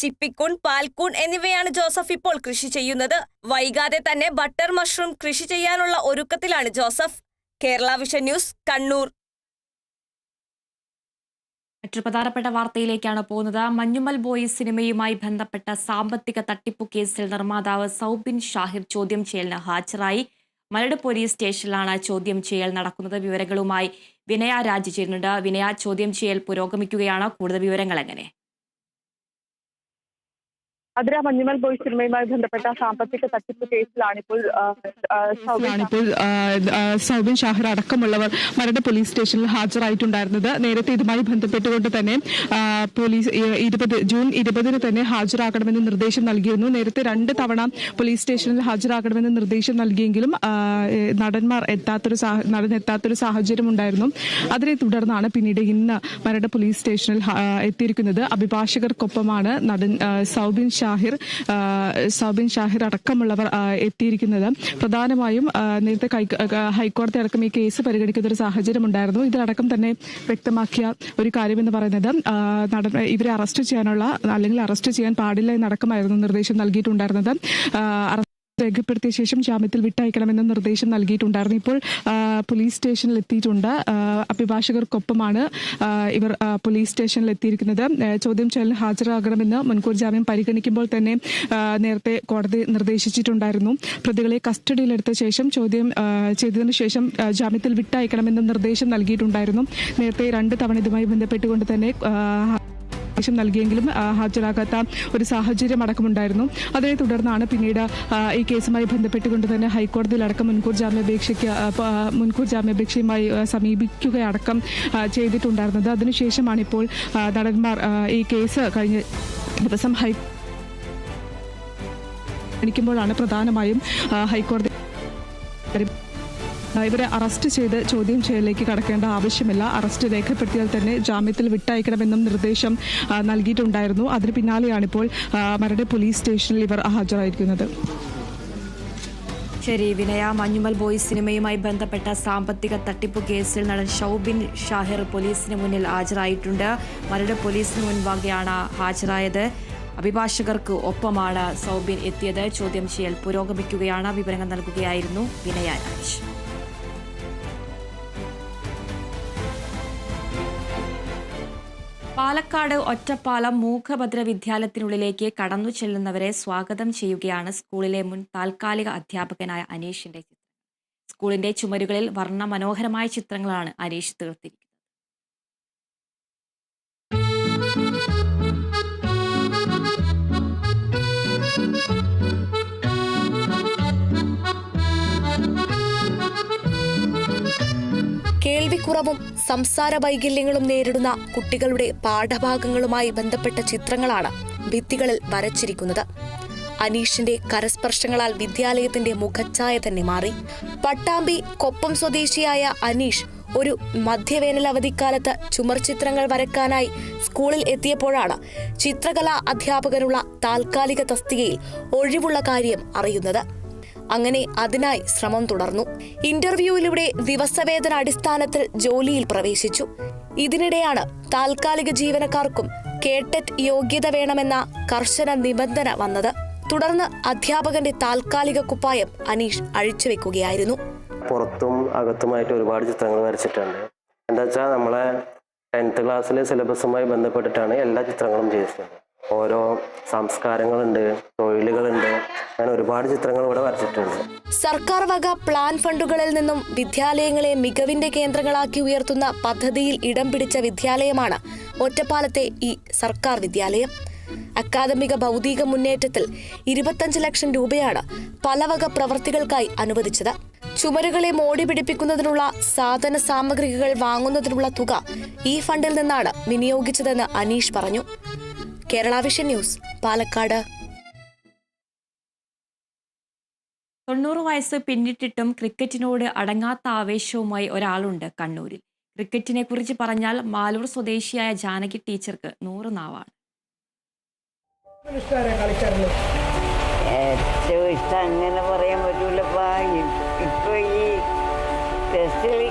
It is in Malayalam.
ചിപ്പിക്കൂൺ പാൽക്കൂൺ എന്നിവയാണ് ജോസഫ് ഇപ്പോൾ കൃഷി ചെയ്യുന്നത്. വൈകാതെ തന്നെ ബട്ടർ മഷ്റൂം കൃഷി ചെയ്യാനുള്ള ഒരുക്കത്തിലാണ് Joseph. Kerala Vision News Kannur. മറ്റൊരു പ്രധാനപ്പെട്ട വാർത്തയിലേക്കാണ് പോകുന്നത്. മഞ്ഞുമൽ ബോയ് സിനിമയുമായി ബന്ധപ്പെട്ട സാമ്പത്തിക തട്ടിപ്പു കേസിൽ നിർമ്മാതാവ് സൗബിൻ ഷാഹിർ ചോദ്യം ചെയ്യലിന് ഹാജരായി. മലട് പോലീസ് സ്റ്റേഷനിലാണ് ചോദ്യം ചെയ്യൽ നടക്കുന്നത്. വിവരങ്ങളുമായി വിനയ രാജ് ചേരുന്നുണ്ട്. വിനയ ചോദ്യം ചെയ്യൽ പുരോഗമിക്കുകയാണ്. കൂടുതൽ വിവരങ്ങൾ എങ്ങനെ? അതിര മഞ്ഞുമൽ ബോയ് സിനിമയുമായി ബന്ധപ്പെട്ട സാമ്പത്തിക തട്ടിപ്പ് കേസിലാണ് ഇപ്പോൾ ആ, ആ, സൗബിൻ ഷാഹിർ അടക്കമുള്ളവർ മരട് പോലീസ് സ്റ്റേഷനിൽ ഹാജരായിട്ടുണ്ടായിരുന്നത്. നേരത്തെ ഇതുമായി ബന്ധപ്പെട്ടുകൊണ്ട് തന്നെ പോലീസ് ഇരുപത് ജൂൺ ഇരുപതിന് തന്നെ ഹാജരാകണമെന്ന് നിർദ്ദേശം നൽകിയിരുന്നു. നേരത്തെ രണ്ട് തവണ പോലീസ് സ്റ്റേഷനിൽ ഹാജരാകണമെന്ന് നിർദ്ദേശം നൽകിയെങ്കിലും നടന്മാർ എത്താത്തൊരു നടൻ എത്താത്തൊരു സാഹചര്യം ഉണ്ടായിരുന്നു. അതിനെ തുടർന്നാണ് പിന്നീട് ഇന്ന് മരട് പോലീസ് സ്റ്റേഷനിൽ എത്തിയിരിക്കുന്നത്. അഭിഭാഷകർക്കൊപ്പമാണ് നടൻ സൗബിൻ സൗബിൻ ഷാഹിർ സൗബിൻ ഷാഹിർ അടക്കമുള്ളവർ എത്തിയിരിക്കുന്നത്. പ്രധാനമായും നേരത്തെ ഹൈക്കോടതി അടക്കം ഈ കേസ് പരിഗണിക്കുന്ന ഒരു സാഹചര്യം ഉണ്ടായിരുന്നു. ഇതിലടക്കം തന്നെ വ്യക്തമാക്കിയ ഒരു കാര്യമെന്ന് പറയുന്നത് ഇവരെ അറസ്റ്റ് ചെയ്യാനുള്ള അല്ലെങ്കിൽ അറസ്റ്റ് ചെയ്യാൻ പാടില്ല എന്നടക്കമായിരുന്നു നിർദ്ദേശം നൽകിയിട്ടുണ്ടായിരുന്നത്. രേഖപ്പെടുത്തിയ ശേഷം ജാമ്യത്തിൽ വിട്ടയക്കണമെന്ന നിർദ്ദേശം നൽകിയിട്ടുണ്ടായിരുന്നു. ഇപ്പോൾ പോലീസ് സ്റ്റേഷനിൽ എത്തിയിട്ടുണ്ട് അഭിഭാഷകർക്കൊപ്പമാണ് ഇവർ പോലീസ് സ്റ്റേഷനിൽ എത്തിയിരിക്കുന്നത് ചോദ്യം ചെയ്യലിന് ഹാജരാകണമെന്ന് മുൻകൂർ ജാമ്യം പരിഗണിക്കുമ്പോൾ തന്നെ നേരത്തെ കോടതി നിർദ്ദേശിച്ചിട്ടുണ്ടായിരുന്നു. പ്രതികളെ കസ്റ്റഡിയിലെടുത്ത ശേഷം ചോദ്യം ചെയ്തതിനു ശേഷം ജാമ്യത്തിൽ വിട്ടയക്കണമെന്ന് നിർദ്ദേശം നൽകിയിട്ടുണ്ടായിരുന്നു. നേരത്തെ രണ്ട് തവണ ഇതുമായി ബന്ധപ്പെട്ടുകൊണ്ട് തന്നെ നിർദ്ദേശം നൽകിയെങ്കിലും ഹാജരാകാത്ത ഒരു സാഹചര്യം അടക്കമുണ്ടായിരുന്നു. അതിനെ തുടർന്നാണ് പിന്നീട് ഈ കേസുമായി ബന്ധപ്പെട്ടുകൊണ്ട് തന്നെ ഹൈക്കോടതിയിലടക്കം മുൻകൂർ ജാമ്യാപേക്ഷയ്ക്ക് മുൻകൂർ ജാമ്യാപേക്ഷയുമായി സമീപിക്കുകയടക്കം ചെയ്തിട്ടുണ്ടായിരുന്നത്. അതിനുശേഷമാണ് ഇപ്പോൾ നടന്മാർ ഈ കേസ് കഴിഞ്ഞ ദിവസം ഹൈ ണിക്കുമ്പോഴാണ് പ്രധാനമായും ഹൈക്കോടതി ഇവരെ അറസ്റ്റ് ചെയ്ത് ചോദ്യം ചെയ്യലിലേക്ക് കടക്കേണ്ട ആവശ്യമില്ല. അറസ്റ്റ് രേഖപ്പെടുത്തിയാൽ തന്നെ ജാമ്യത്തിൽ വിട്ടയക്കണമെന്നും നിർദ്ദേശം നൽകിയിട്ടുണ്ടായിരുന്നു. അതിന് പിന്നാലെയാണിപ്പോൾ മരട് പോലീസ് സ്റ്റേഷനിൽ ഇവർ ഹാജരായിരിക്കുന്നത്. ശരി വിനയ മഞ്ഞുമൽ ബോയ്സ് സിനിമയുമായി ബന്ധപ്പെട്ട സാമ്പത്തിക തട്ടിപ്പ് കേസിൽ നടൻ ഷൗബിൻ ഷാഹിർ പോലീസിന് മുന്നിൽ ഹാജരായിട്ടുണ്ട്. മരട് പോലീസിന് മുൻപാകെയാണ് ഹാജരായത്. അഭിഭാഷകർക്ക് ഒപ്പമാണ് സൗബിൻ എത്തിയത്. ചോദ്യം ചെയ്യൽ പുരോഗമിക്കുകയാണ്. വിവരങ്ങൾ നൽകുകയായിരുന്നു വിനയ രാജ്. പാലക്കാട് ഒറ്റപ്പാലം മൂഖഭദ്ര വിദ്യാലയത്തിനുള്ളിലേക്ക് കടന്നു ചെല്ലുന്നവരെ സ്വാഗതം ചെയ്യുകയാണ് സ്കൂളിലെ മുൻ താൽക്കാലിക അധ്യാപകനായ അനീഷിന്റെ ചിത്രം. സ്കൂളിന്റെ ചുമരുകളിൽ വർണ മനോഹരമായ ചിത്രങ്ങളാണ് അനീഷ് തീർത്തിരിക്കുന്നത്. കേൾവിക്കുറവും സംസാര വൈകല്യങ്ങളും നേരിടുന്ന കുട്ടികളുടെ പാഠഭാഗങ്ങളുമായി ബന്ധപ്പെട്ട ചിത്രങ്ങളാണ് ഭിത്തികളിൽ വരച്ചിരിക്കുന്നത്. അനീഷിന്റെ കരസ്പർശങ്ങളാൽ വിദ്യാലയത്തിന്റെ മുഖച്ഛായ തന്നെ മാറി. പട്ടാമ്പി കൊപ്പം സ്വദേശിയായ അനീഷ് ഒരു മധ്യവേനൽ അവധിക്കാലത്ത് ചുമർ ചിത്രങ്ങൾ വരക്കാനായി സ്കൂളിൽ എത്തിയപ്പോഴാണ് ചിത്രകലാ അധ്യാപകനുള്ള താൽക്കാലിക തസ്തികയിൽ ഒഴിവുള്ള കാര്യം അറിയുന്നത്. അങ്ങനെ അതിനായി ശ്രമം തുടർന്നു. ഇന്റർവ്യൂവിലൂടെ ദിവസവേതന അടിസ്ഥാനത്തിൽ ജോലിയിൽ പ്രവേശിച്ചു. ഇതിനിടെയാണ് താൽക്കാലിക ജീവനക്കാർക്കും കേട്ടറ്റ് യോഗ്യത വേണമെന്ന കർശന നിബന്ധന വന്നത്. തുടർന്ന് അധ്യാപകന്റെ താൽക്കാലിക കുപ്പായം അനീഷ് അഴിച്ചുവെക്കുകയായിരുന്നു പുറത്തും അകത്തുമായിട്ട് ഒരുപാട് ചിത്രങ്ങൾ വരച്ചിട്ടുണ്ട്. എന്താ വെച്ചാൽ നമ്മളെ ടെൻത്ത് ക്ലാസ്സിലെ സിലബസുമായി ബന്ധപ്പെട്ടിട്ടാണ് എല്ലാ ചിത്രങ്ങളും ചെയ്തിട്ടുള്ളത്. ഓരോ സംസ്കാരങ്ങളുണ്ട് തൊഴിലുകളുണ്ട് ഞാൻ ഒരുപാട് ചിത്രങ്ങൾ ഇവിടെ വരച്ചിട്ടുണ്ട്. സർക്കാർ വക പ്ലാൻ ഫണ്ടുകളിൽ നിന്നും വിദ്യാലയങ്ങളെ മികവിന്റെ കേന്ദ്രങ്ങളാക്കി ഉയർത്തുന്ന പദ്ധതിയിൽ ഇടം പിടിച്ച വിദ്യാലയമാണ് ഒറ്റപ്പാലത്തെ ഈ സർക്കാർ വിദ്യാലയം. അക്കാദമിക ഭൗതിക മുന്നേറ്റത്തിൽ ഇരുപത്തഞ്ച് ലക്ഷം രൂപയാണ് പലവക പ്രവർത്തികൾക്കായി അനുവദിച്ചത്. ചുമരുകളെ മോടി പിടിപ്പിക്കുന്നതിനുള്ള സാധന സാമഗ്രികൾ വാങ്ങുന്നതിനുള്ള തുക ഈ ഫണ്ടിൽ നിന്നാണ് വിനിയോഗിച്ചതെന്ന് അനീഷ് പറഞ്ഞു. Kerala Vision News Palakkad. തൊണ്ണൂറ് വയസ്സ് പിന്നിട്ടിട്ടും ക്രിക്കറ്റിനോട് അടങ്ങാത്ത ആവേശവുമായി ഒരാളുണ്ട് കണ്ണൂരിൽ. ക്രിക്കറ്റിനെ കുറിച്ച് പറഞ്ഞാൽ മാലൂർ സ്വദേശിയായ ജാനകി ടീച്ചർക്ക് നൂറ് നാവാണ്. ഏറ്റവും ഇഷ്ടം അങ്ങനെ പറയാൻ പറ്റൂലപ്പാ. ഇപ്പൊ ഈ ടെസ്റ്റ് കളി